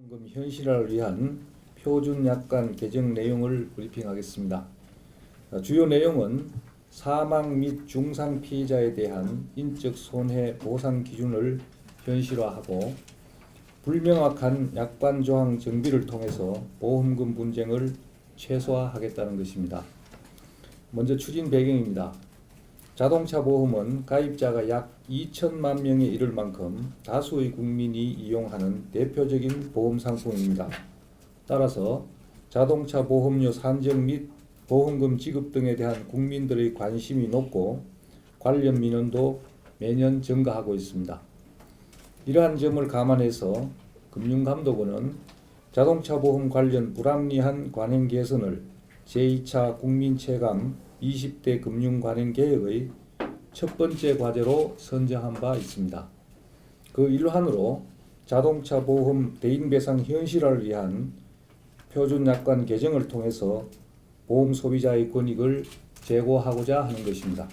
보험금 현실화를 위한 표준 약관 개정 내용을 브리핑하겠습니다. 어, 주요 내용은 사망 및 중상 피해자에 대한 인적 손해 보상 기준을 현실화하고 불명확한 약관 조항 정비를 통해서 보험금 분쟁을 최소화하겠다는 것입니다. 먼저 추진 배경입니다. 자동차 보험은 가입자가 약 2천만 명에 이를 만큼 다수의 국민이 이용하는 대표적인 보험 상품입니다. 따라서 자동차 보험료 산정 및 보험금 지급 등에 대한 국민들의 관심이 높고 관련 민원도 매년 증가하고 있습니다. 이러한 점을 감안해서 금융감독원은 자동차 보험 관련 불합리한 관행 개선을 제2차 국민체감 20대 금융관행 개혁의 첫 번째 과제로 선정한 바 있습니다. 그 일환으로 자동차 보험 대인배상 현실화를 위한 표준 약관 개정을 통해서 보험 소비자의 권익을 제고하고자 하는 것입니다.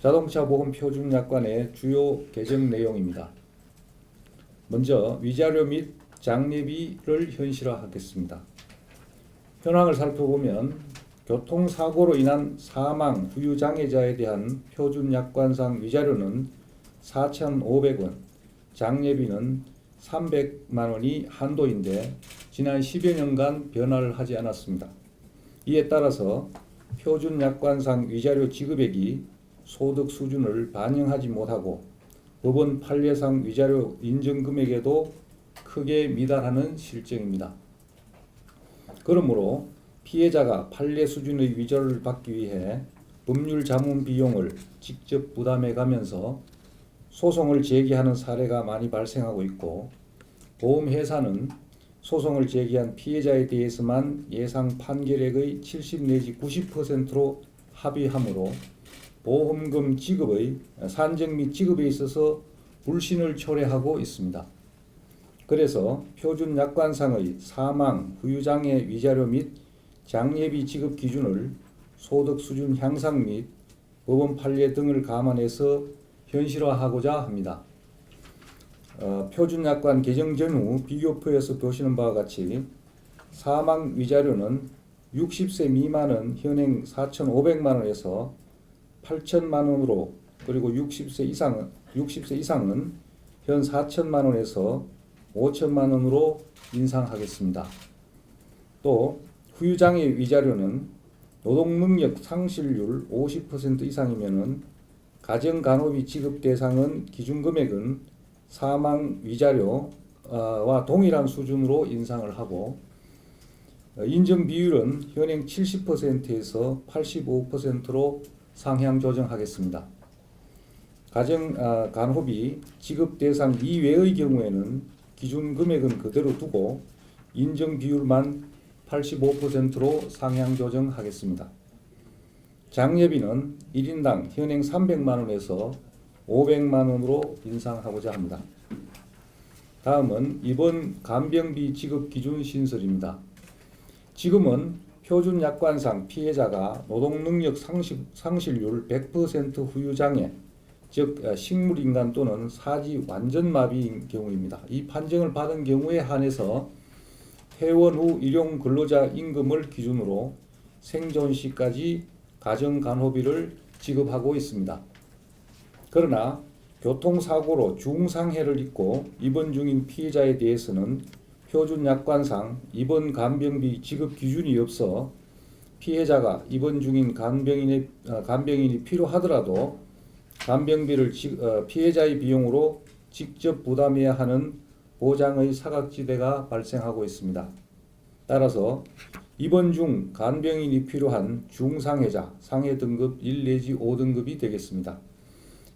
자동차 보험 표준 약관의 주요 개정 내용입니다. 먼저 위자료 및 장례비를 현실화하겠습니다. 현황을 살펴보면 교통사고로 인한 사망 후유 장애자에 대한 표준 약관상 위자료는 4,500원, 장례비는 300만 원이 한도인데 지난 10여 년간 변화를 하지 않았습니다. 이에 따라서 표준 약관상 위자료 지급액이 소득 수준을 반영하지 못하고 법원 판례상 위자료 인정 금액에도 크게 미달하는 실정입니다. 그러므로 피해자가 판례 수준의 위자료를 받기 위해 법률 자문 비용을 직접 부담해 가면서 소송을 제기하는 사례가 많이 발생하고 있고 보험회사는 소송을 제기한 피해자에 대해서만 예상 판결액의 70 내지 90%로 합의하므로 보험금 지급의 산정 및 지급에 있어서 불신을 초래하고 있습니다. 그래서 표준 약관상의 사망, 후유장애 위자료 및 장례비 지급 기준을 소득 수준 향상 및 법원 판례 등을 감안해서 현실화하고자 합니다. 어, 표준 약관 개정 전후 비교표에서 보시는 바와 같이 사망 위자료는 60세 미만은 현행 4,500만 원에서 8천만 원으로 그리고 60세 이상은 60세 이상은 현 4천만 원에서 5천만 원으로 인상하겠습니다. 또 후유장애 위자료는 노동능력 상실률 50% 이상이면은 가정간호비 지급 대상은 기준 금액은 사망 위자료와 동일한 수준으로 인상을 하고 어, 인정 비율은 현행 70%에서 85%로 상향 조정하겠습니다. 가정 아, 간호비 지급 대상 이외의 경우에는 기준 금액은 그대로 두고 인정 비율만 85%로 상향 조정하겠습니다. 장례비는 1인당 현행 300만 원에서 500만 원으로 인상하고자 합니다. 다음은 이번 간병비 지급 기준 신설입니다. 지금은 표준 약관상 피해자가 노동능력 상실, 상실률 100% 후유장애, 즉 어, 식물인간 또는 사지 완전 마비인 경우입니다. 이 판정을 받은 경우에 한해서 퇴원 후 일용 근로자 임금을 기준으로 생존 시까지 가정 간호비를 지급하고 있습니다. 그러나 교통사고로 중상해를 입고 입원 중인 피해자에 대해서는 표준 약관상 입원 간병비 지급 기준이 없어 피해자가 입원 중인 간병인의 어, 간병인이 필요하더라도 간병비를 지, 어, 피해자의 비용으로 직접 부담해야 하는 보장의 사각지대가 발생하고 있습니다. 따라서 입원 중 간병인이 필요한 중상해자 상해 등급 1 내지 5등급이 되겠습니다.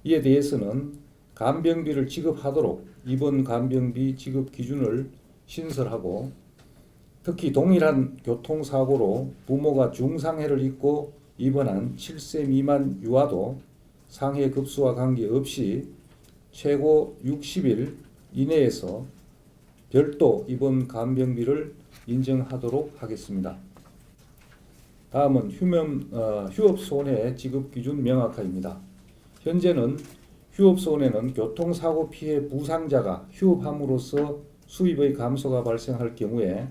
이에 대해서는 간병비를 지급하도록 입원 간병비 지급 기준을 신설하고 특히 동일한 교통사고로 부모가 중상해를 입고 입원한 7세 미만 유아도 상해 급수와 관계없이 최고 60일 이내에서 별도 입원 간병비를 인정하도록 하겠습니다. 다음은 휴면, 어, 휴업 손해 지급 기준 명확화입니다. 현재는 휴업 손해는 교통사고 피해 부상자가 휴업함으로써 수입의 감소가 발생할 경우에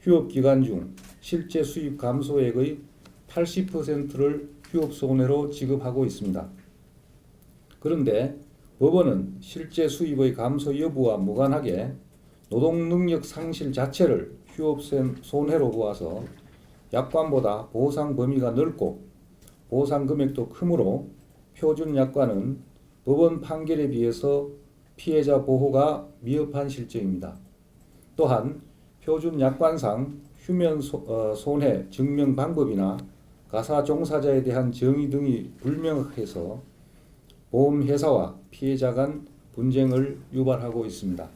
휴업 기간 중 실제 수입 감소액의 80%를 휴업 손해로 지급하고 있습니다. 그런데 법원은 실제 수입의 감소 여부와 무관하게 노동 능력 상실 자체를 휴업 손해로 보아서 약관보다 보상 범위가 넓고 보상 금액도 크므로 표준 약관은 법원 판결에 비해서 피해자 보호가 미흡한 실정입니다. 또한 표준 약관상 휴면 소- 어, 손해 증명 방법이나 가사 종사자에 대한 정의 등이 불명확해서 보험회사와 피해자 간 분쟁을 유발하고 있습니다.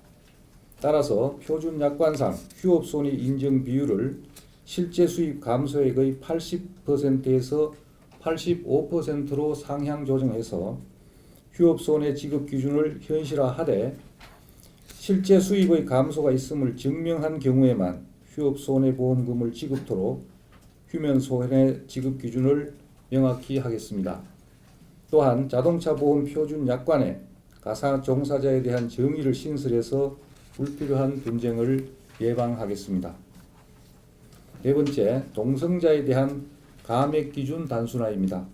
따라서 표준 약관상 휴업 손해 인정 비율을 실제 수입 감소액의 80%에서 85%로 상향 조정해서 휴업 손해 지급 기준을 현실화하되 실제 수입의 감소가 있음을 증명한 경우에만 휴업 손해 보험금을 지급토록 휴면 손해 지급 기준을 명확히 하겠습니다. 또한 자동차 보험 표준 약관에 가사 종사자에 대한 정의를 신설해서 불필요한 분쟁을 예방하겠습니다. 네 번째, 동성자에 대한 감액 기준 단순화입니다.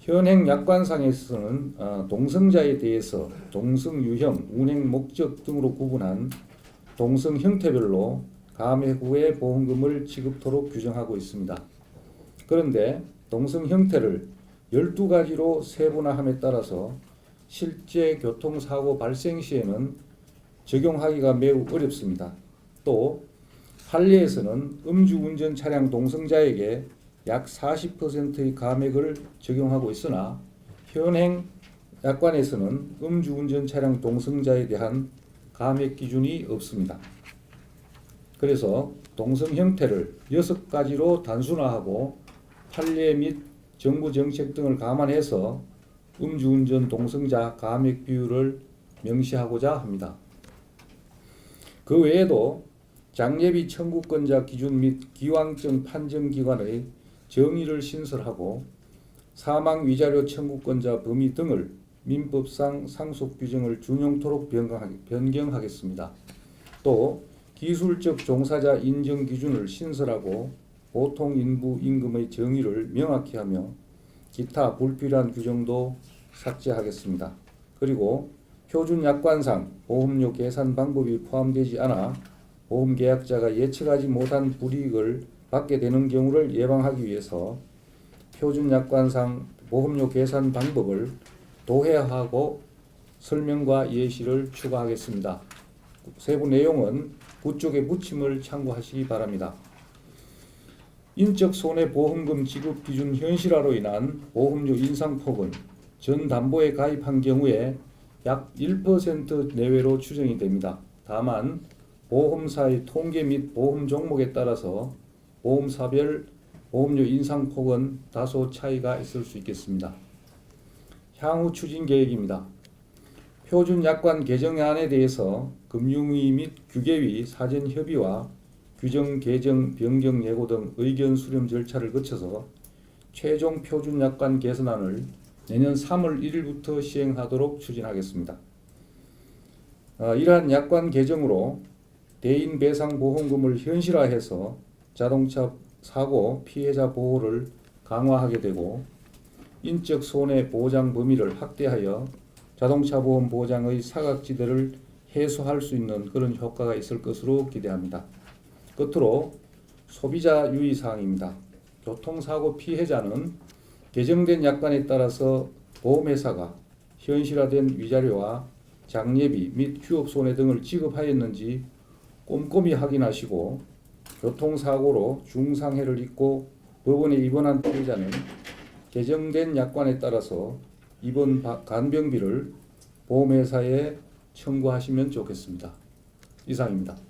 현행 약관상에서는 어, 동성자에 대해서 동성 유형, 운행 목적 등으로 구분한 동성 형태별로 감액 후에 보험금을 지급토록 규정하고 있습니다. 그런데 동성 형태를 12가지로 세분화함에 따라서 실제 교통사고 발생 시에는 적용하기가 매우 어렵습니다. 또 판례에서는 음주운전 차량 동성자에게 약 40%의 감액을 적용하고 있으나 현행 약관에서는 음주운전 차량 동성자에 대한 감액 기준이 없습니다. 그래서 동성 형태를 여섯 가지로 단순화하고 판례 및 정부 정책 등을 감안해서 음주운전 동성자 감액 비율을 명시하고자 합니다. 그 외에도 장례비 청구권자 기준 및 기왕증 판정기관의 정의를 신설하고 사망 위자료 청구권자 범위 등을 민법상 상속 규정을 준용토록 변경하- 변경하겠습니다. 또 기술적 종사자 인정 기준을 신설하고 보통 인부 임금의 정의를 명확히 하며 기타 불필요한 규정도 삭제하겠습니다. 그리고 표준 약관상 보험료 계산 방법이 포함되지 않아 보험 계약자가 예측하지 못한 불이익을 받게 되는 경우를 예방하기 위해서 표준 약관상 보험료 계산 방법을 도해하고 설명과 예시를 추가하겠습니다. 세부 내용은 구쪽의 무침을 참고하시기 바랍니다. 인적 손해 보험금 지급 기준 현실화로 인한 보험료 인상폭은 전 담보에 가입한 경우에 약 1% 내외로 추정이 됩니다. 다만 보험사의 통계 및 보험 종목에 따라서 보험사별 보험료 인상폭은 다소 차이가 있을 수 있겠습니다. 향후 추진 계획입니다. 표준 약관 개정안에 대해서 금융위 및 규계위 사전 협의와 규정 개정 변경 예고 등 의견 수렴 절차를 거쳐서 최종 표준 약관 개선안을 내년 3월 1일부터 시행하도록 추진하겠습니다. 어, 이러한 약관 개정으로 대인 배상 보험금을 현실화해서 자동차 사고 피해자 보호를 강화하게 되고 인적 손해 보장 범위를 확대하여 자동차 보험 보장의 사각지대를 해소할 수 있는 그런 효과가 있을 것으로 기대합니다. 끝으로 소비자 유의 사항입니다. 교통사고 피해자는 개정된 약관에 따라서 보험회사가 현실화된 위자료와 장례비 및 휴업 손해 등을 지급하였는지 꼼꼼히 확인하시고 교통사고로 중상해를 입고 법원에 입원한 피해자는 개정된 약관에 따라서 입원 바- 간병비를 보험회사에 청구하시면 좋겠습니다. 이상입니다.